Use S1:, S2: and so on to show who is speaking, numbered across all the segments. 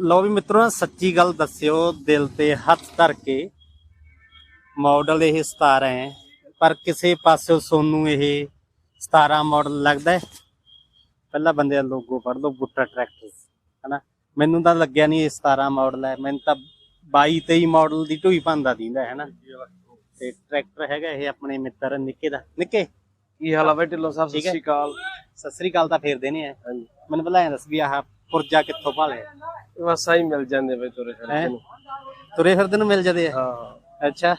S1: ਲਓ ਵੀ ਮਿੱਤਰੋ ਸੱਚੀ ਗੱਲ ਦੱਸਿਓ ਦਿਲ ਤੇ ਹੱਥ ਧਰ ਕੇ ਮਾਡਲ ਇਹ 17 ਹੈ। ਪਰ ਕਿਸੇ ਪਾਸਿਓਂ ਸੋਨੂੰ ਇਹ 17 ਮਾਡਲ ਲੱਗਦਾ ਹੈ। ਪਹਿਲਾਂ ਬੰਦੇ ਦਾ ਲੋਗੋ ਪੜ ਲਓ ਬੁੱਟਾ ਟਰੈਕਟਰ ਹਨਾ? ਮੈਨੂੰ ਤਾਂ ਲੱਗਿਆ ਨਹੀਂ ਇਹ 17 ਮਾਡਲ ਹੈ। ਮੈਨੂੰ ਤਾਂ 22 23 ਮਾਡਲ ਦੀ ਢੂਈ ਭੰਦਾ ਦਿੰਦਾ ਹੈ ਨਾ ਤੇ ਟਰੈਕਟਰ ਹੈਗਾ ਇਹ ਆਪਣੇ ਮਿੱਤਰ ਨਿੱਕੇ ਦਾ। ਨਿੱਕੇ?
S2: ਕੀ ਹਾਲ ਆ ਬਈ ਢਿੱਲੋਂ ਸਾਹਿਬ ਸਤਿ। ਸ਼੍ਰੀ ਅਕਾਲ।
S1: ਸਤਿ ਸ੍ਰੀ ਅਕਾਲ ਤਾਂ ਫੇਰ ਦੇਣੇ ਆ। ਮੈਨੂੰ ਪਹਿਲਾਂ ਐਂ ਦੱਸ ਵੀ ਆਹ ਪੁਰਜਾ ਕਿੱਥੋਂ
S2: ਇਹ ਬਸ ਆਹੀ ਮਿਲ ਜਾਂਦੇ ਬਈ ਤੁਰੇ? ਫਿਰਦੇ ਨੂੰ।
S1: ਤੁਰੇ ਫਿਰਦੇ ਨੂੰ ਮਿਲ ਜਾਂਦੇ ਆ?
S2: ਹਾਂ।
S1: ਅੱਛਾ।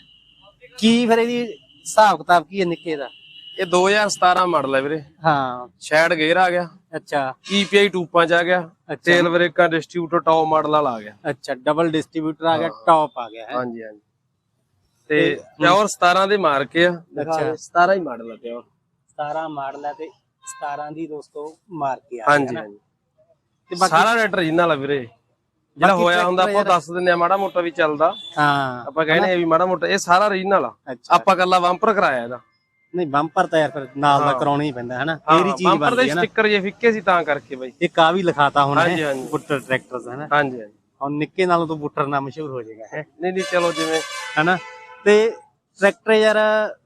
S1: ਕੀ ਫਿਰ ਇਹਦੀ ਹਿਸਾਬ ਕਿਤਾਬ ਕੀ ਹੈ ਨਿੱਕੇ ਦਾ?
S2: ਇਹ 2017 ਮਾਡਲ ਹੈ ਵੀਰੇ।
S1: ਹਾਂ।
S2: ਸ਼ੈਡ ਗੇਅਰ ਆ ਗਿਆ।
S1: ਅੱਛਾ।
S2: EPI ਟੂਪਾਂ ਚ ਆ ਗਿਆ। ਤੇਲ ਬ੍ਰੇਕਾਂ ਡਿਸਟ੍ਰੀਬਿਊਟਰ ਟੌਪ ਮਾਡਲ ਵਾਲਾ ਆ ਗਿਆ।
S1: ਅੱਛਾ ਡਬਲ ਡਿਸਟ੍ਰੀਬਿਊਟਰ ਆ ਗਿਆ ਟੌਪ ਆ ਗਿਆ ਹੈ?
S2: ਹਾਂਜੀ ਹਾਂਜੀ। ਤੇ ਪਿਓਰ 17 ਦੇ ਮਾਰਕੇ ਆ।
S1: ਅੱਛਾ।
S2: 17 ਹੀ ਮਾਡਲ ਆ ਪਿਓਰ।
S1: 17 ਮਾਡਲ ਹੈ ਤੇ 17 ਦੀ ਦੋਸਤੋ ਮਾਰ ਕੇ ਆ
S2: ਹਾਂਜੀ
S1: ਗਿਆ
S2: ਹਾਂਜੀ।
S1: ਤੇ ਬਾਕੀ
S2: ਸਾਰਾ ਰੇਟ original ਆ ਵੀਰੇ। ਜਿਹੜਾ
S1: ਬਾਕੀ
S2: ਹੋਇਆ ਹੁੰਦਾ ਆਪਾਂ ਦੱਸ ਦਿੰਦੇ ਆ ਮਾੜਾ ਮੋਟਾ ਵੀ ਚੱਲਦਾ।
S1: ਹਾਂ।
S2: ਆਪਾਂ ਕਹਿੰਦੇ ਆ ਵੀ ਮਾੜਾ ਮੋਟਾ ਇਹ ਸਾਰਾ original ਆ
S1: ਅੱਛਾ।
S2: ਆਪਾਂ ਕੱਲਾ ਬੰਪਰ ਕਰਾਇਆ ਇਹਦਾ।
S1: ਨਹੀਂ ਬੰਪਰ ਤਾਂ ਯਾਰ ਫਿਰ ਨਾਲ ਦਾ ਕਰਾਉਣਾ ਹੀ ਪੈਂਦਾ ਹੈ ਨਾ ਫੇਰ ਹੀ ਚੀਜ਼
S2: ਬੰਪਰ ਦੇ
S1: ਬਣਦੀ ਹੈ ਨਾ।
S2: ਸਟicker ਜੇ ਫਿੱਕੇ ਸੀ ਤਾਂ ਕਰਕੇ ਬਾਈ।
S1: ਇੱਕ ਆ ਵੀ ਲਿਖਾਤਾ ਹੁਣ
S2: ਹਾਂਜੀ,
S1: ਹੈ
S2: ਹਾਂਜੀ।
S1: ਬੁੱਟਰ ਟਰੈਕਟਰਸ ਹੈ ਨਾ
S2: ਹਾਂਜੀ ਹਾਂਜੀ।
S1: ਹੁਣ ਨਿੱਕੇ ਨਾਲੋਂ ਤਾਂ ਬੁੱਟਰ ਨਾ ਮਸ਼ਹੂਰ ਹੋ ਜਾਏਗਾ ਹੈ?
S2: ਨਹੀਂ ਨਹੀਂ ਚਲੋ ਜਿਵੇਂ
S1: ਹਨਾ? ਤੇ ਟਰੈਕਟਰ ਯਾਰ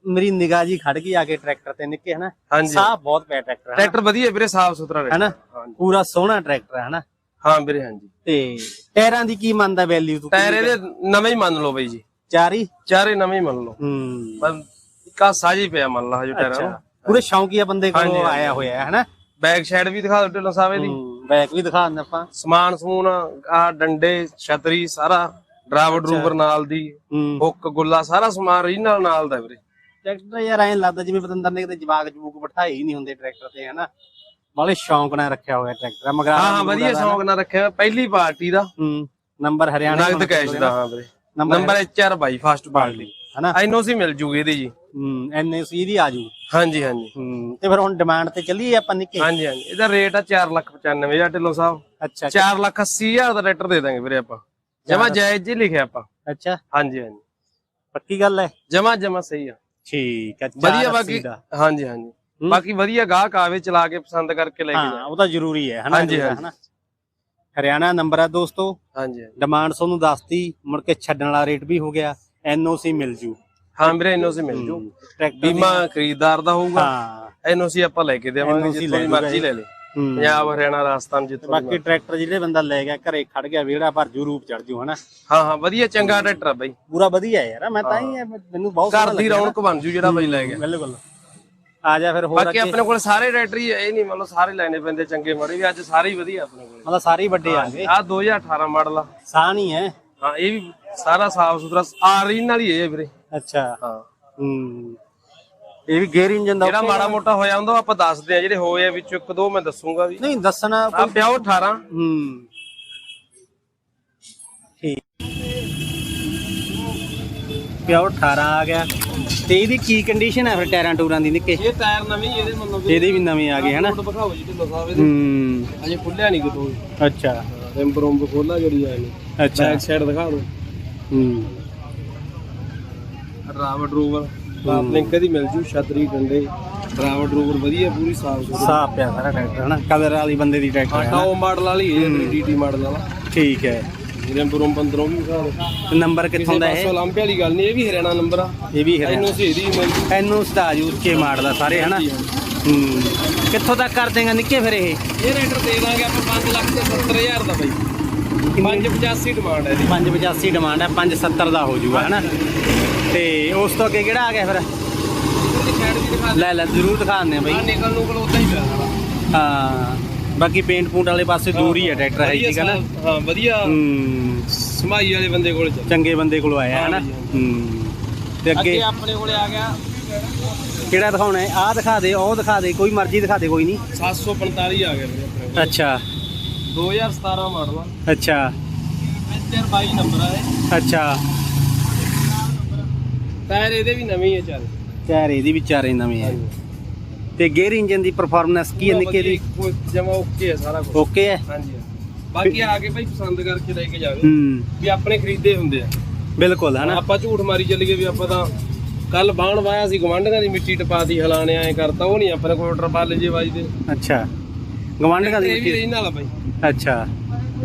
S1: ਮੇਰੀ ਨਿਗਾਹ ਜੀ ਖੜ ਗਈ ਆ ਕੇ ਟਰੈਕਟਰ ਤੇ ਨਿੱਕੇ ਹਨਾ?
S2: ਹਾਂਜੀ।
S1: ਸਾਹ ਬਹੁਤ ਪਿਆ ਟਰੈਕਟਰ ਹਨਾ?
S2: ਟਰੈਕਟਰ ਵਧੀਆ ਵੀਰੇ ਸਾਫ਼ ਸੁਥਰਾ ਟਰੈਕਟਰ।
S1: ਹਨਾ?
S2: ਹਾਂਜੀ।
S1: ਪੂਰਾ ਸੋਹਣਾ ਟਰੈਕਟਰ ਹੈ ਹਨਾ?
S2: ਹਾਂ ਵੀਰੇ ਹਾਂਜੀ।
S1: ਤੇ ਟਾਇਰਾਂ ਦੀ ਕੀ ਮੰਨਦਾ ਵੈਲਿਊ ਤੂੰ
S2: ਟਾਇਰ ਇਹਦੇ ਨਵੇਂ ਹੀ ਮੰਨ ਲਓ ਬਾਈ ਜੀ।
S1: ਚਾਰ
S2: ਚਾਰੇ ਨਵੇਂ ਹੀ ਮੰਨ ਲਓ।
S1: ਹੂੰ।
S2: ਬਸ ਇੱਕਾ ਸਾਜੀ ਪਿਆ ਮੰਨ ਲਾ ਹਜੇ ਟਾਇਰਾਂ ਨੂੰ
S1: ਅੱਛਾ ਪੂਰੇ ਸ਼ੌਂਕੀਆ ਬੰਦੇ ਕੋਲੋਂ
S2: ਹਾਂਜੀ।
S1: ਆਇਆ ਹੋਇਆ ਹੈ ਹਨਾ?
S2: ਬੈਕ ਸਾਈਡ ਵੀ ਦਿਖਾ ਦਿਓ ਢਿੱਲੋਂ ਸਾਹਿਬ ਇਹਦੀ
S1: ਬੈਕ ਵੀ ਦਿਖਾ ਦਿੰਦੇ ਆਪਾਂ।
S2: ਸਮਾਨ ਸਮੂਨ ਆ ਡੰਡੇ ਛਤਰੀ ਸਾਰਾ। ਡਰਾਈਵਰ ਡਰੂਵਰ ਨਾਲ ਦੀ
S1: ਹੂੰ।
S2: ਹੁੱਕ ਗੁੱਲਾ ਸਾਰਾ ਸਮਾਨ ਰੀਜਨਲ ਨਾਲ ਦਾ ਵੀਰੇ।
S1: ਟਰੈਕਟਰ ਯਾਰ ਐਂ ਲੱਗਦਾ ਜਿਵੇਂ ਪਤੰਦਰ ਨੇ ਕਿਤੇ ਜਵਾਕ ਜਬੂਕ ਬਿਠਾਏ ਹੀ ਨਹੀਂ ਹੁੰਦੇ ਟਰੈਕਟਰ ਤੇ ਹਨਾ? ਬਾਲੇ ਸ਼ੌਂਕ ਨਾਲ ਰੱਖਿਆ ਹੋਇਆ ਟਰੈਕਟਰ ਮਗਰ
S2: ਹਾਂ ਹਾਂ ਵਧੀਆ ਸ਼ੌਂਕ ਨਾਲ ਰੱਖਿਆ ਪਹਿਲੀ ਪਾਰਟੀ ਦਾ।
S1: ਹੂੰ ਨੰਬਰ ਹਰਿਆਣਾ
S2: ਨਗਦ ਕੈਸ਼ ਦਾ ਹਾਂ ਵੀਰੇ।
S1: Number
S2: number HR22 first party
S1: ਹਨਾ?
S2: ਐਨਓਸੀ ਮਿਲ ਜੂਗੀ ਇਹਦੀ ਜੀ।
S1: ਹੂੰ ਐਨਐਸੀ ਦੀ ਆ ਜੂ
S2: ਹਾਂਜੀ ਹਾਂਜੀ।
S1: ਹੂੰ ਤੇ ਫਿਰ ਹੁਣ ਡਿਮਾਂਡ ਤੇ ਚੱਲੀਏ ਆਪਾਂ ਨਿੱਕੇ?
S2: ਹਾਂਜੀ ਹਾਂਜੀ। ਇਹਦਾ ਰੇਟ ਆ 495000 ਢਿੱਲੋਂ ਸਾਹਿਬ।
S1: ਅੱਛਾ
S2: 480000 ਦਾ ਟਰੈਕਟਰ ਦੇ ਦਾਂਗੇ ਵੀਰੇ ਆਪਾਂ। ਜਮਾ ਜਾਇਜ਼ ਜੀ ਲਿਖਿਆ ਆਪਾਂ।
S1: ਅੱਛਾ।
S2: ਹਾਂਜੀ ਹਾਂਜੀ।
S1: ਪੱਕੀ ਗੱਲ ਹੈ?
S2: ਜਮਾ ਜਮਾ ਸਹੀ ਆ।
S1: ਠੀਕ ਹੈ
S2: ਵਧੀਆ ਬਾਕੀ। ਹਾਂਜੀ ਹਾਂਜੀ। ਬਾਕੀ ਵਧੀਆ ਗਾਹਕ ਆਵੇ ਚਲਾ ਕੇ ਪਸੰਦ ਕਰਕੇ ਲੈ ਕੇ ਜਾ
S1: ਉਹ ਤਾਂ ਜ਼ਰੂਰੀ ਹੈ ਹਨਾ?
S2: ਹਾਂਜੀ।
S1: ਹਨਾ? ਹਰਿਆਣਾ ਨੰਬਰ ਹੈ ਦੋਸਤੋ।
S2: ਹਾਂਜੀ।
S1: ਡਿਮਾਂਡ ਤੁਹਾਨੂੰ ਦੱਸਤੀ ਮੁੜ ਕੇ ਛੱਡਣ ਵਾਲਾ ਰੇਟ ਵੀ ਹੋ ਗਿਆ ਐਨਓਸੀ ਮਿਲ ਜੂ।
S2: ਹਾਂ ਵੀਰੇ ਐਨਓਸੀ ਮਿਲ ਜੂ। ਬੀਮਾ ਖਰੀਦਦਾਰ ਦਾ ਹੋਊਗਾ।
S1: ਹਾਂ।
S2: ਐਨਓਸੀ ਆਪਾਂ ਲੈ ਕੇ ਦੇਵਾਂਗੇ
S1: ਲੂਗਾ
S2: ਮਰਜ਼ੀ। ਲੈ ਲੈ। ਪੰਜਾਬ ਹਰਿਆਣਾ ਰਾਜਸਥਾਨ ਜਿੱਥੋਂ
S1: ਬਾਕੀ ਟਰੈਕਟਰ ਜਿਹੜੇ ਬੰਦਾ ਲੈ ਗਿਆ ਘਰੇ ਖੜ ਗਿਆ ਵਿਹੜਾ ਭਰ ਜੂ ਰੂਪ ਚੜ ਜੂ ਹਨਾ?
S2: ਹਾਂ ਹਾਂ ਵਧੀਆ ਚੰਗਾ ਟਰੈਕਟਰ ਆ ਬਾਈ।
S1: ਪੂਰਾ ਵਧੀਆ ਹੈ ਯਾਰ ਮੈਂ ਤਾਂ ਹੀ ਮੈਨੂੰ ਬਹੁਤ
S2: ਘਰ ਦੀ ਰੌਣਕ ਬਣ ਜੂ ਜਿਹੜਾ ਬਾਈ ਲੈ ਗਿਆ।
S1: ਬਿਲਕੁਲ। ਆ ਜਾ ਫਿਰ ਹੋਰ
S2: ਬਾਕੀ ਆਪਣੇ ਕੋਲ ਸਾਰੇ ਟਰੈਕਟਰ ਹੀ ਇਹ ਨਹੀਂ ਮਤਲਬ ਸਾਰੇ ਲੈਣੇ ਪੈਂਦੇ ਚੰਗੇ ਮਾੜੇ ਵੀ ਅੱਜ ਸਾਰੇ ਹੀ ਵਧੀਆ ਆਪਣੇ ਕੋਲ।
S1: ਮਤਲਬ ਸਾਰੇ ਹੀ ਵੱਡੇ ਆ ਗਏ
S2: ਆ 2018 ਮਾਡਲ ਆ।
S1: ਸਾਹ ਨਹੀਂ ਹੈ।
S2: ਹਾਂ ਇਹ ਵੀ ਸਾਰਾ ਸਾਫ਼ ਸੁਥਰਾ ਆਰੀਜਨਲ ਹੀ ਹੈ ਵੀਰੇ।
S1: ਅੱਛਾ।
S2: ਹਾਂ।
S1: ਹੂੰ। ਇਹ ਵੀ ਗੇਅਰ ਇੰਜਨ ਦਾ
S2: ਜਿਹੜਾ ਮਾੜਾ ਮੋਟਾ ਹੋਇਆ ਹੁੰਦਾ ਉਹ ਆਪਾਂ ਦੱਸਦੇ ਆ ਜਿਹੜੇ ਹੋਏ ਆ ਵਿੱਚੋਂ ਇੱਕ ਦੋ ਮੈਂ ਦੱਸੂਗਾ ਵੀ।
S1: ਨਹੀਂ ਦੱਸਣਾ
S2: ਆ ਪਿਆ ਉਹ 18
S1: ਹੂੰ। ਠੀਕ। ਪਿਓ 18 ਆ ਗਿਆ। ਤੇ ਇਹਦੀ ਕੀ ਕੰਡੀਸ਼ਨ ਹੈ ਫਿਰ ਟਾਇਰਾਂ ਟੂਰਾਂ ਦੀ ਨਿੱਕੇ?
S2: ਇਹ ਟਾਇਰ ਨਵੇਂ ਇਹਦੇ ਮੰਨੋ
S1: ਇਹਦੇ ਵੀ ਨਵੇਂ ਆ ਗਏ ਹਨਾ?
S2: ਫੋਟੋ ਦਿਖਾਓ ਜੀ ਢਿੱਲੋਂ ਸਾਹਿਬ ਇਹਦੇ।
S1: ਹੂੰ।
S2: ਅਜੇ ਖੁੱਲਿਆ ਨਹੀਂ ਕਿਤੋਂ
S1: ਅੱਛਾ।
S2: ਰਿੰਬ ਰੁੰਬ ਖੋਲਾ ਜਿਹੜੀ ਆਏ ਨੇ
S1: ਅੱਛਾ।
S2: ਬੈਕ ਸਾਈਡ ਦਿਖਾ ਦਿਓ।
S1: ਹੂੰ।
S2: ਰਾਵਟ ਰੂਵਰ ਬਾਪ ਲਿੰਕ ਦੀ ਮਿਲ ਜੂ ਛਤਰੀ ਡੰਡੇ ਰਾਵਟ ਰੂਵਰ ਵਧੀਆ ਪੂਰੀ ਸਾਫ਼ ਸੁਥਰੀ।
S1: ਸਾਫ਼ ਪਿਆ ਸਾਰਾ ਟਰੈਕਟਰ ਹਨਾ? ਕਲਰ ਵਾਲੀ ਬੰਦੇ ਦੀ ਟਰੈਕਟਰ ਹੈ ਨਾ?
S2: ਟਾਓ ਮਾਡਲ ਵਾਲੀ ਹੈ। ਡੀਟੀ ਮਾਡਲ ਵਾਲਾ।
S1: ਠੀਕ ਹੈ।
S2: ਰਿੰਬ ਰੁੰਬ ਅੰਦਰੋਂ ਵੀ ਦਿਖਾ ਦਿਓ
S1: ਨੰਬਰ ਕਿੱਥੋਂ ਦਾ
S2: ਪਾਸੋਂ
S1: ਹੈ
S2: ਲਾਂਪੇ ਵਾਲੀ ਗੱਲ ਨਹੀਂ ਇਹ ਵੀ ਹਰਿਆਣਾ ਨੰਬਰ ਆ।
S1: ਇਹ ਵੀ ਹੈ
S2: ਇਹਨੂੰ ਸਹੀ ਮਿਲ ਜੂ।
S1: ਇਹਨੂੰ ਸਟਾਜ ਉੱਚੇ ਮਾਰਦਾ ਸਾਰੇ ਹਨਾ? ਹੂੰ। ਕਿੱਥੋਂ ਤੱਕ ਕਰ ਦੇਗਾ ਨਿੱਕੇ ਫਿਰ ਇਹ?
S2: ਇਹ ਰੇਟਰ ਦੇ ਦਾਂਗੇ ਆਪਾਂ 5 ਲੱਖ ਤੇ 70000 ਦਾ ਬਾਈ। 585 ਡਿਮਾਂਡ ਹੈ ਇਹਦੀ।
S1: 585 ਡਿਮਾਂਡ ਹੈ 570 ਦਾ ਹੋ ਜਾਊਗਾ ਹਨਾ? ਤੇ ਉਸ ਤੋਂ ਅੱਗੇ ਕਿਹੜਾ ਆ ਗਿਆ ਫਿਰ? ਲੈ ਲੈ ਜ਼ਰੂਰ ਦਿਖਾਉਂਦੇ ਆ
S2: ਆ
S1: ਬਈ
S2: ਨਿਕਲ ਨੂਕਲ ਉਦਾਂ ਹੀ ਪਿਆ ਸਾਰਾ
S1: ਹਾਂ ਬਾਕੀ ਪੇਂਟ ਪੂੰਟ ਵਾਲੇ ਪਾਸੇ ਦੂਰ ਹੀ ਹੈ ਟਰੈਕਟਰ ਹੈ ਠੀਕ ਹੈ ਨਾ?
S2: ਹਾਂ ਵਧੀਆ
S1: ਹੂੰ।
S2: ਸਮਾਈ ਵਾਲੇ ਬੰਦੇ ਕੋਲ
S1: ਚੰਗੇ ਬੰਦੇ ਕੋਲੋਂ ਆਇਆ ਹੂੰ ਤੇ
S2: ਅੱਗੇ? ਆਪਣੇ ਕੋਲੇ ਆ ਗਿਆ।
S1: ਕਿਹੜਾ ਦਿਖਾਉਣਾ ਹੈ? ਆਹ ਦਿਖਾ ਦੇ ਉਹ ਦਿਖਾ ਦੇ ਕੋਈ ਮਰਜ਼ੀ ਦਿਖਾ ਦੇ ਕੋਈ ਨਹੀਂ।
S2: 745 ਆ ਗਿਆ ਆਪਣੇ ਕੋਲ।
S1: ਅੱਛਾ।
S2: 2017 ਮਾਡਲ ਆ।
S1: ਅੱਛਾ।
S2: ਐਚਆਰ 22 ਨੰਬਰ ਆ ਇਹ।
S1: ਅੱਛਾ।
S2: ਟਾਇਰ ਇਹਦੇ ਵੀ ਨਵੇਂ ਹੀ ਆ
S1: ਚਾਰ। ਇਹਦੀ ਵੀ ਚਾਰੇ ਨਵੇਂ ਆ। ਤੇ ਗੇਅਰ ਇੰਜਨ ਦੀ ਪਰਫਾਰਮੈਂਸ ਕੀ ਹੈ ਨਿੱਕੇ ਦੀ?
S2: ਜਮਾ ਓਕੇ ਹੈ ਸਾਰਾ ਕੁਝ
S1: ਓਕੇ ਹੈ
S2: ਹਾਂਜੀ। ਬਾਕੀ ਆ ਕੇ ਭਾਈ ਪਸੰਦ ਕਰਕੇ ਲੈ ਕੇ ਜਾਵੇ।
S1: ਹੂੰ।
S2: ਵੀ ਆਪਣੇ ਖਰੀਦੇ ਹੁੰਦੇ ਆ।
S1: ਬਿਲਕੁਲ ਹਨਾ?
S2: ਆਪਾਂ ਝੂਠ ਮਾਰੀ ਚੱਲੀਏ ਵੀ ਆਪਾਂ ਤਾਂ ਕੱਲ ਬਾਣ ਵਾਇਆ ਸੀ ਗਵਾਂਢੀਆਂ ਦੀ ਮਿੱਟੀ ਟਪਾਤੀ ਹਲਾਣੇ ਐ ਕਰਤਾ ਉਹ ਨਹੀਂ ਆਪਣੇ ਕੋਲ ਟਰਪਾਲੇ ਜੇ ਵੱਜਦੇ
S1: ਅੱਛਾ। ਗਵਾਂਢੀਆਂ ਦੀ ਮਿੱਟੀ-
S2: ਰੀਜਨਲ ਆ ਬਾਈ।
S1: ਅੱਛਾ।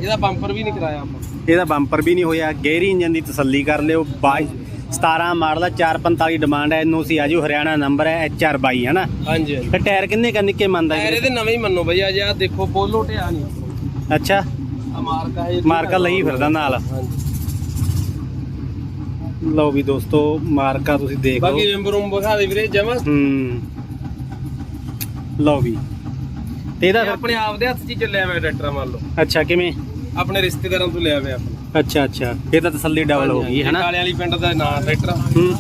S2: ਇਹਦਾ ਬੰਪਰ ਵੀ ਨਹੀਂ ਕਰਾਇਆ ਆਪਾਂ।
S1: ਇਹਦਾ ਬੰਪਰ ਵੀ ਨਹੀਂ ਹੋਇਆ। ਗੇਅਰ ਇੰਜਨ ਦੀ ਤਸੱਲੀ ਕਰ ਲਿਓ। 22 17 ਮਾਡਲ ਆ 445 ਡਿਮਾਂਡ ਹੈ ਐਨਓਸੀ ਆਜੂ ਹਰਿਆਣਾ ਨੰਬਰ ਹੈ HR22 ਹੈ ਨਾ?
S2: ਹਾਂਜੀ ਹਾਂਜੀ।
S1: ਤੇ ਟਾਇਰ ਕਿੰਨੇ ਕੰਨ ਨਿੱਕੇ ਮੰਨਦਾ
S2: ਟਾਇਰ ਇਹਦੇ ਨਵੇਂ ਹੀ ਮੰਨੋ ਬਈ ਆ ਜਾ ਦੇਖੋ ਪੋਲੋ ਟਿਆ ਨਹੀਂ।
S1: ਅੱਛਾ।
S2: ਆ ਮਾਰਕਾ ਹੈ
S1: ਮਾਰਕਾ ਲਈ ਫਿਰਦਾ ਨਾਲ।
S2: ਹਾਂਜੀ।
S1: ਲਓ ਵੀ ਦੋਸਤੋ ਮਾਰਕਾ ਤੁਸੀਂ ਦੇਖ ਲਓ।
S2: ਬਾਕੀ ਰਿੰਬ ਰੂਮ ਵਿਖਾ ਦੇ ਵੀਰੇ ਜਮਾ।
S1: ਹੂੰ। ਲਓ ਵੀ। ਤੇ ਇਹਦਾ ਫਿਰ-
S2: ਆਪਣੇ ਆਪ ਦੇ ਹੱਥ 'ਚ ਹੀ ਚੱਲਿਆ ਹੋਇਆ ਟਰੈਕਟਰ ਮੰਨ ਲਓ।
S1: ਅੱਛਾ ਕਿਵੇਂ?
S2: ਆਪਣੇ ਰਿਸ਼ਤੇਦਾਰਾਂ ਤੋਂ ਲਿਆ ਹੋਇਆ। ਆਪਾਂ
S1: ਅੱਛਾ ਅੱਛਾ। ਇਹ ਤਾਂ ਤਸੱਲੀ ਡਬਲ ਹੋ ਗਈ ਹੈ ਨਾ
S2: ਕਾਲੇ ਵਾਲੀ ਪਿੰਡ ਦਾ ਨਾਂ ਟਰੈਕਟਰ
S1: ਹੂੰ।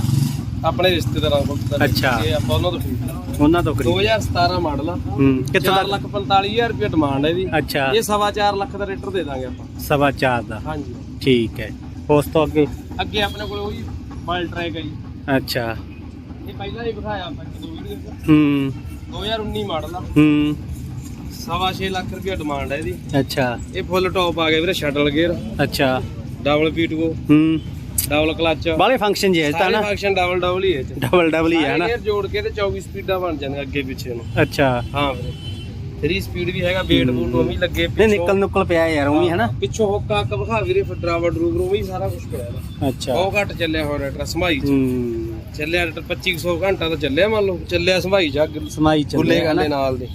S2: ਆਪਣੇ ਰਿਸ਼ਤੇਦਾਰਾਂ ਕੋਲ ਤਾਂ
S1: ਅੱਛਾ।
S2: ਇਹ ਆਪਾਂ ਉਹਨਾਂ ਤੋਂ ਖਰੀਦਿਆ
S1: ਉਹਨਾਂ ਤੋਂ ਖਰੀਦ
S2: 2017 ਮਾਡਲ ਆ।
S1: ਹੂੰ ਕਿੱਥੋਂ
S2: 4
S1: ਤੱਕ
S2: ਲੱਖ 45000 ਰੁਪਏ ਡਿਮਾਂਡ ਹੈ ਇਹਦੀ।
S1: ਅੱਛਾ।
S2: ਇਹ ਸਵਾ 4 ਲੱਖ ਦਾ ਟਰੈਕਟਰ ਦੇ ਦਾਂਗੇ ਆਪਾਂ।
S1: ਸਵਾ ਚਾਰ ਦਾ।
S2: ਹਾਂਜੀ।
S1: ਠੀਕ ਹੈ। ਉਸ ਤੋਂ ਅੱਗੇ?
S2: ਅੱਗੇ ਆਪਣੇ ਕੋਲ ਉਹੀ ਬਲ ਟਰੈਕ ਹੈ ਜੀ।
S1: ਅੱਛਾ।
S2: ਇਹ ਪਹਿਲਾਂ ਹੀ ਵਿਖਾਇਆ ਆਪਾਂ ਇੱਕ ਦੋ ਵੀਡੀਓ
S1: ਹੂੰ।
S2: 2019 ਮਾਡਲ ਆ।
S1: ਹੂੰ।
S2: ਸਵਾ 6 ਲੱਖ ਰੁਪਏ ਡਿਮਾਂਡ ਹੈ ਇਹਦੀ।
S1: ਅੱਛਾ।
S2: ਇਹ ਫੁੱਲ ਟੌਪ ਆ ਗਿਆ ਵੀਰੇ ਸ਼ਟਲ ਗੇਅਰ
S1: ਅੱਛਾ।
S2: ਡਬਲ ਪੀਟੂ
S1: ਹੂੰ।
S2: ਡਬਲ ਕਲਚ
S1: ਬਾਲੇ ਫੰਕਸ਼ਨ ਜੇ ਤਾਂ
S2: ਸਾਰੇ
S1: ਨਾ।
S2: ਫੰਕਸ਼ਨ ਡਬਲ ਡਬਲ ਹੀ ਹੈ ਇਹ 'ਚ।
S1: ਡਬਲ ਡਬਲ ਹੀ ਹੈ ਨਾ
S2: ਗੇਅਰ ਜੋੜ ਕੇ ਤੇ 24 ਸਪੀਡਾਂ ਬਣ ਜਾਂਦੀਆਂ ਅੱਗੇ ਪਿੱਛੇ ਨੂੰ।
S1: ਅੱਛਾ।
S2: ਹਾਂ ਵੀਰੇ। 3 ਸਪੀਡ ਵੀ ਹੈਗਾ ਵੇਟ ਬੂਟ ਉਹ ਵੀ ਲੱਗੇ
S1: ਨਹੀਂ ਨਿਕਲ ਨੁਕਲ ਪਿਆ ਯਾਰ ਉਹ ਵੀ ਹੈ ਨਾ
S2: ਪਿੱਛੋਂ ਹੁੱਕ ਅੱਕ ਵਿਖਾ ਵੀਰੇ ਫਿਰ ਡਰਾਈਵਰ ਡਰੂਵਰ ਉਹ ਵੀ ਸਾਰਾ ਕੁਝ ਪਿਆ ਇਹਦਾ
S1: ਅੱਛਾ।
S2: ਬਹੁਤ ਘੱਟ ਚੱਲਿਆ ਹੋਇਆ ਟਰੈਕਟਰ ਸਮਾਈ ਚ।
S1: ਹੂੰ।
S2: ਚੱਲਿਆ ਟਰੈਕਟਰ 2500 ਘੰਟਾ ਤਾਂ ਚੱਲਿਆ ਮੰਨ ਲਓ। ਚੱਲਿਆ ਸਮਾਈ ਜੱਗ
S1: ਸਮਾਈ ਨਾ
S2: ਨਾਲ ਦੇ।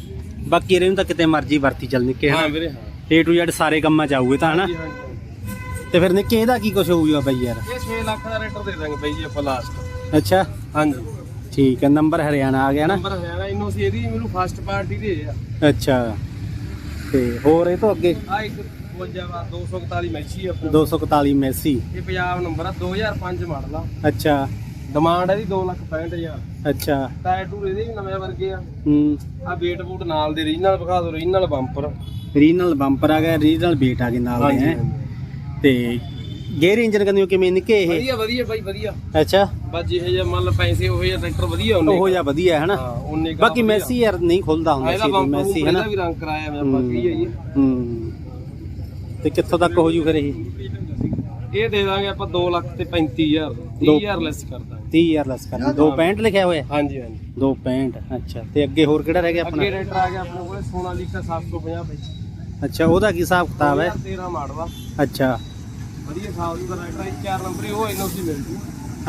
S1: ਬਾਕੀ ਇਹਨੂੰ ਤਾਂ ਕਿਤੇ ਮਰਜ਼ੀ ਵਰਤੀ ਚੱਲ ਨਿੱਕੇ
S2: ਹਾਂ ਵੀਰੇ ਹਾਂ।
S1: A to Z ਸਾਰੇ ਕੰਮਾਂ ਚ ਆਊਗੇ ਤਾਂ ਹਨਾ?
S2: ਹਾਂਜੀ, ਹਾਂਜੀ।
S1: ਤੇ ਫਿਰ ਨਿੱਕੇ ਇਹਦਾ ਕੀ ਕੁਝ ਹੋਊਗਾ ਬਾਈ ਯਾਰ?
S2: ਇਹ 6 ਲੱਖ ਦਾ ਰੇਟਰ ਦੇ ਦਾਂਗੇ ਬਾਈ ਜੀ ਆਪਾਂ ਲਾਸਟ
S1: ਅੱਛਾ।
S2: ਹਾਂਜੀ।
S1: ਠੀਕ ਹੈ ਨੰਬਰ ਹਰਿਆਣਾ ਆ ਗਿਆ ਨਾ?
S2: ਨੰਬਰ ਹਰਿਆਣਾ ਇਹਨੂੰ ਸੀ ਇਹਦੀ ਮੈਨੂੰ ਫਸਟ ਪਾਰਟੀ ਦੇ ਆ।
S1: ਅੱਛਾ। ਤੇ ਹੋਰ ਇਹ ਤੋਂ ਅੱਗੇ?
S2: ਆ ਇੱਕ 52 ਵਾ 241 ਮੈਚੀ ਆਪਣਾ।
S1: 241 ਮੈਸੀ।
S2: ਇਹ ਪੰਜਾਬ ਨੰਬਰ ਆ 2005 ਮਾਡਲ ਆ।
S1: ਅੱਛਾ।
S2: ਡਿਮਾਂਡ ਇਹਦੀ 2 ਲੱਖ 65000
S1: ਅੱਛਾ।
S2: ਟਾਇਰ ਟੂਰ ਇਹਦੇ ਵੀ ਨਵੇਂ ਵਰਗੇ ਆ।
S1: ਹੂੰ।
S2: ਆ ਵੇਟ ਬੂਟ ਨਾਲ ਦੇ ਰੀਜਨਲ ਵਿਖਾ ਦੋ ਰੀਜਨਲ ਬੰਪਰ
S1: ਰੀਜਨਲ ਬੰਪਰ ਆ ਗਿਆ ਰੀਜਨਲ ਬੀਟ ਆ ਗਏ ਨਾਲ ਦੇ ਹੈ। ਤੇ ਗੇਅਰ ਇੰਜਨ ਕੰਨਿਓ ਕਿਵੇਂ ਨਿੱਕੇ ਇਹ?
S2: ਵਧੀਆ ਵਧੀਆ ਬਾਈ ਵਧੀਆ।
S1: ਅੱਛਾ।
S2: ਬਸ ਜਿਹੇ ਜਿਹਾ ਮੰਨ ਲ ਪੈਸੇ ਉਹ ਜਿਹਾ ਟਰੈਕਟਰ ਵਧੀਆ ਉਹਨੇ
S1: ਉਹ ਜਿਹਾ ਵਧੀਆ ਹੈ ਨਾ
S2: ਹਾਂ
S1: ਬਾਕੀ ਮੈਸੀ ਯਾਰ ਨਹੀਂ ਖੁੱਲਦਾ ਹੁੰਦਾ
S2: ਇਹਦਾ
S1: ਸੀ ਮੈਸੀ ਹੈ
S2: ਇਹਦਾ
S1: ਨਾ
S2: ਵੀ ਰੰਗ ਕਰਾਇਆ ਮੈਂ ਆਪਾਂ ਕੀ ਹੈ ਜੀ।
S1: ਹੂੰ। ਤੇ ਕਿੱਥੋਂ ਤੱਕ ਹੋ ਜੂ ਫਿਰ ਇਹ?
S2: ਇਹ ਦੇ ਦਾਂਗੇ ਆਪਾਂ 2 ਲੱਖ ਤੇ 35000 30000 ਲੈਸ ਕਰ ਦਾਂਗੇ
S1: 30000 ਲੈਸ ਕਰਨਾ 265 ਲਿਖਿਆ ਹੋਇਆ
S2: ਹਾਂਜੀ ਹਾਂਜੀ।
S1: 265 ਅੱਛਾ। ਤੇ ਅੱਗੇ ਹੋਰ ਕਿਹੜਾ ਰਹਿ ਗਿਆ
S2: ਅੱਗੇ
S1: ਆਪਣਾ
S2: ਰੇਟਰ ਆ ਗਿਆ ਆਪਣੇ ਕੋਲੇ ਸੋਨਾਲੀਕਾ 750 ਬਾਈ।
S1: ਅੱਛਾ ਉਹਦਾ ਕੀ ਹਿਸਾਬ ਕਿਤਾਬ ਹੈ?
S2: 13 ਮਾਡਲ ਆ
S1: ਅੱਛਾ।
S2: ਵਧੀਆ ਸਾਲ ਦਾ ਰੇਟਰ ਹੈ ਚਾਰ ਨੰਬਰ ਹੀ ਉਹ ਇਹਨਾਂ ਸੀ ਮਿਲ ਜੂ।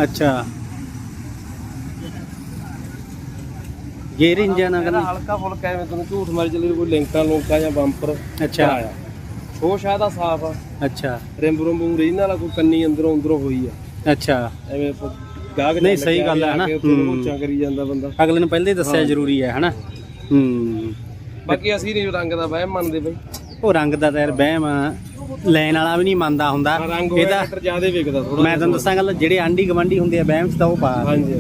S1: ਅੱਛਾ। ਗੇਅਰ ਇੰਜਨ ਅਗਰ
S2: ਹਲਕਾ ਫੁਲਕਾ ਐਵੇਂ ਤੁਹਾਨੂੰ ਝੂਠ ਮਾਰ ਚੱਲੇ ਕੋਈ ਲਿੰਕਾਂ ਲੋਕਾਂ ਜਾਂ ਬੰਪਰ
S1: ਅੱਛਾ।
S2: ਸ਼ੋ ਸ਼ਾਹ ਦਾ ਸਾਫ਼ ਆ।
S1: ਅੱਛਾ।
S2: ਰਿੰਬ ਰੁੰਬ ਓਰੀਜਨਲ ਆ ਕੋਈ ਕੰਨੀ ਅੰਦਰੋਂ ਅੰਦਰੋਂ ਹੋਈ ਆ।
S1: ਅੱਛਾ।
S2: ਐਵੇਂ ਗਾਹਕ
S1: ਨਹੀਂ, ਸਹੀ ਗੱਲ ਹੈ, ਹਨਾ?
S2: ਉੱਚਾ ਕਰੀ ਜਾਂਦਾ ਬੰਦਾ।
S1: ਅਗਲੇ ਨੂੰ ਪਹਿਲੇ ਹੀ ਦੱਸਿਆ ਜ਼ਰੂਰੀ ਹੈ ਹਨਾ? ਹੂੰ।
S2: ਬਾਕੀ ਅਸੀਂ ਨਹੀਂ ਰੰਗ ਦਾ ਵਹਿਮ ਮੰਨਦੇ ਬਈ।
S1: ਉਹ ਰੰਗ ਦਾ ਤਾਂ ਯਾਰ ਵਹਿਮ ਆ, ਲੈਣ ਵਾਲਾ ਵੀ ਨਹੀਂ ਮੰਨਦਾ ਹੁੰਦਾ। ਇਹਦਾ
S2: ਜ਼ਿਆਦਾ ਵਿਕਦਾ ਥੋੜਾ
S1: ਮੈਂ ਤੁਹਾਨੂੰ ਦੱਸਾਂ ਗੱਲ ਜਿਹੜੇ ਆਂਢੀ ਗਵੰਡੀ ਹੁੰਦੇ ਆ ਵਹਿਮ ਚ ਤਾਂ ਉਹ ਪਾ
S2: ਹਾਂਜੀ।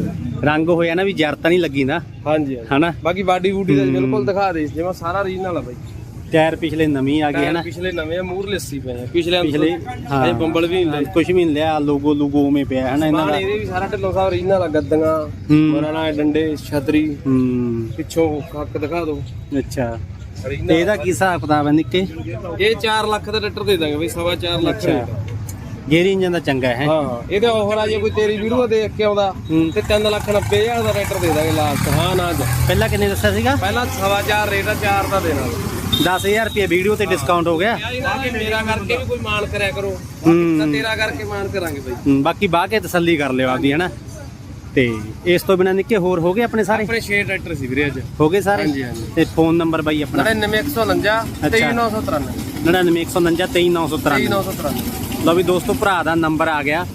S1: ਰੰਗ ਹੋਇਆ ਨਾ ਵੀ ਜਰਤਾ ਨਹੀਂ ਲੱਗੀ ਨਾ
S2: ਹਾਂਜੀ।
S1: ਹਨਾ?
S2: ਬਾਕੀ ਬਾਡੀ ਬੂਡੀ ਦਾ। ਬਿਲਕੁਲ ਦਿਖਾ ਦੇ ਜਿਵੇਂ ਸਾਰਾ ਰੀਜਨਲ ਆ ਬਾਈ।
S1: ਟਾਇਰ ਪਿਛਲੇ ਨਵੀਂ ਆ ਗਈ ਹੈ ਨਾ।
S2: ਪਿਛਲੇ ਨਵੇਂ ਆ ਮੂਰ ਲੱਸੀ ਪਏ ਆ। ਪਿਛਲੇ
S1: ਪਿਛਲੇ
S2: ਹਾਂ। ਇਹ ਬੰਬਲ ਵੀ ਨਹੀਂ
S1: ਕੁਝ ਵੀ ਨਹੀਂ ਲਿਆ ਲੋਗੋ ਲੋਗੋ ਉਵੇਂ ਪਿਆ ਹੈ ਨਾ ਇਹਨਾਂ ਦਾ।
S2: ਇਹਦੇ ਵੀ ਸਾਰਾ ਢਿੱਲੋਂ ਸਾਹਿਬ ਰੀਜਨਲ ਆ ਗੱਦੀਆਂ ਮਰਾਣਾ ਡੰਡੇ ਛਤਰੀ।
S1: ਹੂੰ।
S2: ਪਿੱਛੋਂ ਹੱਕ ਦਿਖਾ ਦਿਓ।
S1: ਅੱਛਾ। ਤੇ ਇਹਦਾ ਕੀ ਹਿਸਾਬ ਕਿਤਾਬ ਹੈ ਨਿੱਕੇ?
S2: ਇਹ 4 ਲੱਖ ਦਾ ਟਰੈਕਟਰ ਦੇ ਦਾਂਗੇ ਬਈ ਸਵਾ 4 ਲੱਖ। ਰੇਟ।
S1: ਗੇਅਰ ਇੰਜਨ ਦਾ ਚੰਗਾ ਹੈ।
S2: ਹਾਂ ਇਹਦੇ ਆਫਰ ਆ ਜੇ ਕੋਈ ਤੇਰੀ ਵੀਡੀਓ ਦੇਖ ਕੇ ਆਉਂਦਾ। ਤੇ 3 ਲੱਖ 90 ਹਜ਼ਾਰ ਦਾ ਟਰੈਕਟਰ ਦੇ ਦਾਂਗੇ ਲਾਸਟ। ਹਾਂ ਨਾ
S1: ਪਹਿਲਾਂ ਕਿੰਨੇ ਦੱਸਿਆ ਸੀਗਾ?
S2: ਪਹਿਲਾਂ ਸਵਾ 4 ਰੇਟ ਆ 4 ਦਾ ਦੇਣਾ।
S1: 10000 ਰੁਪਏ ਵੀਡੀਓ ਤੇ ਡਿਸਕਾਊਂਟ ਹੋ ਗਿਆ।
S2: ਬਾਕੀ ਮੇਰਾ ਕਰਕੇ ਵੀ ਕੋਈ ਮਾਨ ਕਰਿਆ ਕਰੋ। ਤਾਂ ਤੇਰਾ ਕਰਕੇ ਮਾਨ ਕਰਾਂਗੇ ਬਈ।
S1: ਬਾਕੀ ਬਾਹ ਕੇ ਤਸੱਲੀ ਕਰ ਲਿਓ ਆਪਦੀ ਹੈ ਨਾ ਤੇ ਇਸ ਤੋਂ ਬਿਨਾ ਨਿੱਕੇ ਹੋਰ ਹੋ ਗਏ ਆਪਣੇ ਸਾਰੇ?
S2: ਆਪਣੇ 6 ਟਰੈਕਟਰ ਸੀ ਵੀਰੇ ਅੱਜ।
S1: ਹੋ ਗਏ ਸਾਰੇ?
S2: ਹਾਂਜੀ, ਹਾਂਜੀ।
S1: ਤੇ ਫੋਨ ਨੰਬਰ ਬਾਈ ਆਪਣਾ?
S2: 99149
S1: ਅੱਛਾ।
S2: 23993
S1: 9919
S2: 23993
S1: ਲਓ ਵੀ ਦੋਸਤੋ ਭਰਾ ਦਾ ਨੰਬਰ ਆ ਗਿਆ।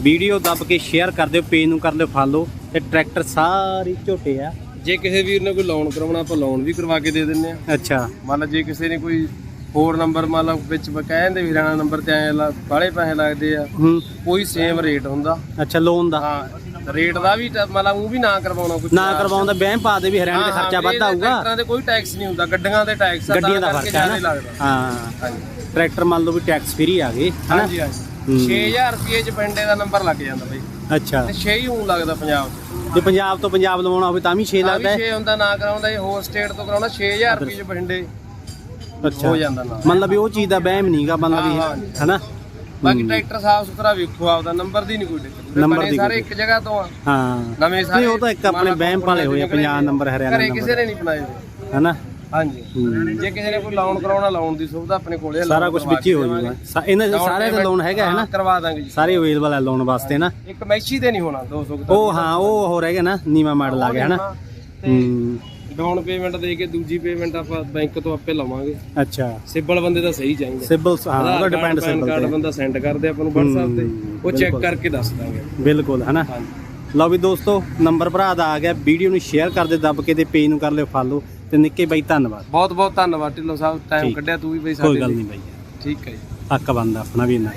S1: ਵੀਡੀਓ ਦੱਬ ਕੇ ਸ਼ੇਅਰ ਕਰ ਦਿਓ ਪੇਜ ਨੂੰ ਕਰ ਦਿਓ ਫਾਲੋ ਤੇ ਟਰੈਕਟਰ ਸਾਰੇ ਝੋਟੇ ਆ।
S2: ਜੇ ਕਿਸੇ ਵੀਰ ਨੇ ਕੋਈ ਲੋਨ ਕਰਾਉਣਾ ਆਪਾਂ ਲੋਨ ਵੀ ਕਰਵਾ ਕੇ ਦੇ ਦਿੰਨੇ ਆ
S1: ਅੱਛਾ।
S2: ਮੰਨ ਲਾ ਜੇ ਕਿਸੇ ਨੇ ਕੋਈ ਹੋਰ ਨੰਬਰ ਮੰਨ ਲਾ ਵਿੱਚ ਕਹਿੰਦੇ ਵੀ ਰਾਣਾ ਨੰਬਰ ਤੇ ਐ ਬਾਲੇ ਪੈਸੇ ਲੱਗਦੇ ਆ
S1: ਹੂੰ।
S2: ਕੋਈ ਸੇਮ ਰੇਟ ਹੁੰਦਾ।
S1: ਅੱਛਾ ਲੋਨ ਦਾ।
S2: ਹਾਂ ਰੇਟ ਦਾ ਵੀ ਤਾਂ ਮੰਨ ਲਾ ਉਹ ਵੀ ਨਾ ਕਰਵਾਉਣਾ ਕੁਝ
S1: ਨਾ ਕਰਵਾਉਂਦਾ ਬਹਿਮ ਪਾ ਦੇ ਵੀ ਹਰਿਆਣੇ ਦਾ ਖਰਚਾ ਵੱਧ ਆਊਗਾ
S2: ਟਰੈਕਟਰਾਂ ਦੇ ਕੋਈ ਟੈਕਸ ਨਹੀਂ ਹੁੰਦਾ ਗੱਡੀਆਂ ਦੇ ਟੈਕਸ
S1: ਗੱਡੀਆਂ ਦਾ ਫ਼ਰਕ ਹੈ ਨਾ। ਹਾਂ। ਟਰੈਕਟਰ ਮੰਨ ਲਓ ਵੀ ਟੈਕਸ ਫ੍ਰੀ ਆ ਗਏ
S2: ਹਾਂਜੀ ਹਾਂਜੀ।
S1: ਹੂੰ।
S2: 6000 ਰੁਪਏ ਚ ਪਿੰਡੇ ਦਾ ਨੰਬਰ ਲੱਗ ਜਾਂਦਾ ਬਈ।
S1: ਅੱਛਾ।
S2: ਤੇ 6 ਹੀ ਹੁਣ ਲੱਗਦਾ ਪੰਜਾਬ ਚ।
S1: ਜੇ ਪੰਜਾਬ ਤੋਂ ਪੰਜਾਬ ਲਵਾਉਣਾ ਹੋਵੇ ਤਾਂ ਵੀ 6
S2: ਆ ਵੀ
S1: ਲੱਗਦਾ
S2: 6 ਹੁੰਦਾ ਨਾ ਕਰਾਉਂਦਾ ਇਹ ਹੋਰ ਸਟੇਟ ਤੋਂ ਕਰਾਉਣਾ 6000 ਰੁਪਏ ਚ
S1: ਹੈ ਅੱਛਾ।
S2: ਹੋ ਜਾਂਦਾ ਨਾਲ
S1: ਮਤਲਬ ਵੀ ਉਹ ਚੀਜ਼ ਦਾ ਵਹਿਮ ਨਹੀਂਗਾ ਮਤਲਬ
S2: ਹਾਂ,
S1: ਵੀ
S2: ਹਾਂ।
S1: ਹਨਾ?
S2: ਬਾਕੀ ਟਰੈਕਟਰ ਸਾਫ਼ ਸੁਥਰਾ ਵੇਖੋ ਆਪਦਾ ਨੰਬਰ ਦੀ ਨਹੀਂ ਕੋਈ ਦਿੱਕਤ।
S1: ਨੰਬਰ ਦੀ
S2: ਸਾਰੇ ਇੱਕ ਜਗ੍ਹਾ ਤੋਂ ਆ।
S1: ਹਾਂ।
S2: ਨਵੇਂ ਸਾਰੇ
S1: ਉਹ ਤਾਂ ਇੱਕ ਆਪਣੇ ਵਹਿਮ ਭਾਲੇ ਹੋਏ ਆ, ਪੰਜਾਬ ਨੰਬਰ ਹਰਿਆਣਾ ਨੰਬਰ।
S2: ਕਿਸੇ ਨੇ ਨਹੀਂ ਬਣਾਏ।
S1: ਹਨਾ?
S2: ਹਾਂਜੀ।
S1: ਹੂੰ।
S2: ਜੇ ਕਿਸੇ ਨੇ ਕੋਈ ਲੋਨ ਕਰਾਉਣਾ ਲੋਨ ਦੀ ਸੁਵਿਧਾ ਆਪਣੇ ਕੋਲੇ ਹੈ,
S1: ਸਾਰਾ
S2: loan
S1: ਕੁਝ
S2: ਕਰਵਾ
S1: ਵਿੱਚ ਹੀ ਹੋ
S2: ਕੇ
S1: ਜਾਊਗਾ
S2: ਦੇਵਾਂਗੇ।
S1: ਸਾ- ਇਹਨਾਂ ਦੇ
S2: Down
S1: ਸਾਰਿਆਂ ਦੇ
S2: payment-
S1: ਲੋਨ ਹੈਗਾ ਹੈ ਨਾ?
S2: ਹਾਂ, ਕਰਵਾ ਦਾਂਗੇ ਜੀ।
S1: ਸਾਰੇ ਅਵੇਲੇਬਲ ਹੈ ਲੋਨ ਵਾਸਤੇ ਨਾ।
S2: ਇੱਕ ਮੈਸੀ ਤੇ ਨਹੀਂ ਹੋਣਾ 200
S1: ਉਹ ਹਾਂ ਉਹ ਹੋ ਰਹਿ ਗਿਆ ਨਾ ਨੀਵਾ ਮਾਡਲ ਆ ਗਿਆ ਹਨਾ ਹੂੰ।
S2: ਡਾਊਨ ਪੇਮੈਂਟ ਦੇ ਕੇ ਦੂਜੀ ਪੇਮੈਂਟ ਆਪਾਂ ਬੈਂਕ ਤੋਂ ਆਪੇ ਲਵਾਂਗੇ।
S1: ਅੱਛਾ।
S2: ਸਿਬਲ ਬੰਦੇ ਦਾ ਸਹੀ ਚਾਹੀਦਾ।
S1: ਸਿਬਲ ਹਾਂ ਉਹਦਾ
S2: Aadhaar
S1: depend
S2: card, PAN
S1: CIBIL
S2: card
S1: ਤੇ।
S2: ਬੰਦਾ ਸੈਂਡ ਕਰਦੇ ਆਪਾਂ ਨੂੰ WhatsApp ਤੇ।
S1: ਹੂੰ,
S2: ਉਹ ਚੈੱਕ
S1: ਬਿਲਕੁਲ।
S2: ਕਰਕੇ ਦੱਸ ਦਾਂਗੇ
S1: ਬਿਲਕੁਲ ਹਨਾ
S2: ਹਾਂਜੀ।
S1: ਲਓ ਵੀ ਦੋਸਤੋ ਨੰਬਰ ਭਰਾ ਦਾ ਆ ਗਿਆ। ਵੀਡੀਓ ਨੂੰ ਸ਼ੇਅਰ ਕਰ ਦੇ ਦੱਬ ਕੇ ਤੇ ਪੇਜ ਨੂੰ ਕਰ ਲਿਓ ਫਾਲੋ ਤੇ ਨਿੱਕੇ ਬਾਈ ਧੰਨਵਾਦ।
S2: ਬਹੁਤ ਬਹੁਤ ਧੰਨਵਾਦ ਢਿੱਲੋਂ ਸਾਹਿਬ ਟਾਈਮ
S1: ਠੀਕ।
S2: ਕੱਢਿਆ ਤੂੰ ਵੀ ਬਈ
S1: ਕੋਈ
S2: ਸਾਡੇ
S1: ਗੱਲ
S2: ਲਈ।
S1: ਨਹੀਂ ਬਾਈ।
S2: ਠੀਕ ਹੈ ਜੀ।
S1: ਹੱਕ ਬੰਦਾ ਆਪਣਾ ਵੀ ਇਹਨਾਂ